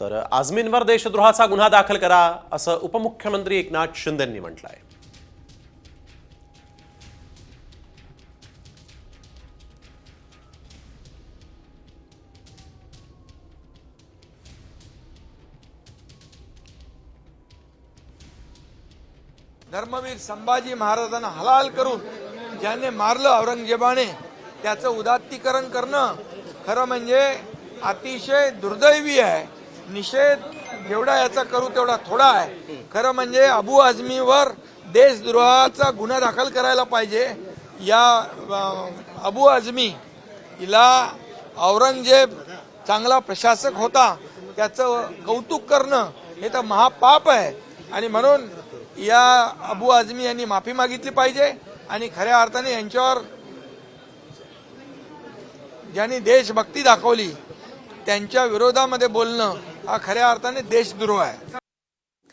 तर आझमींवर देशद्रोहाचा गुन्हा दाखल करा असं उपमुख्यमंत्री एकनाथ शिंदेंनी आहे धर्मवीर संभाजी महाराजांना हलाल करून ज्याने मारलं औरंगजेबाने त्याचं उदात्तीकरण करणं खरं म्हणजे अतिशय दुर्दैवी आहे. निषेध जेवढा याचा करू तेवढा थोडा आहे. खरं म्हणजे अबू आझमीवर देशद्रोहाचा गुन्हा दाखल करायला पाहिजे. या अबू आझमी हिला औरंगजेब चांगला प्रशासक होता. त्याचं कौतुक करणं हे तर महापाप आहे. आणि म्हणून या अबू आझमी यांनी माफी मागितली पाहिजे. आणि खऱ्या अर्थाने यांच्यावर ज्यांनी देशभक्ती दाखवली त्यांच्या विरोधामध्ये बोलणं हा खऱ्या अर्थाने देशद्रोह आहे.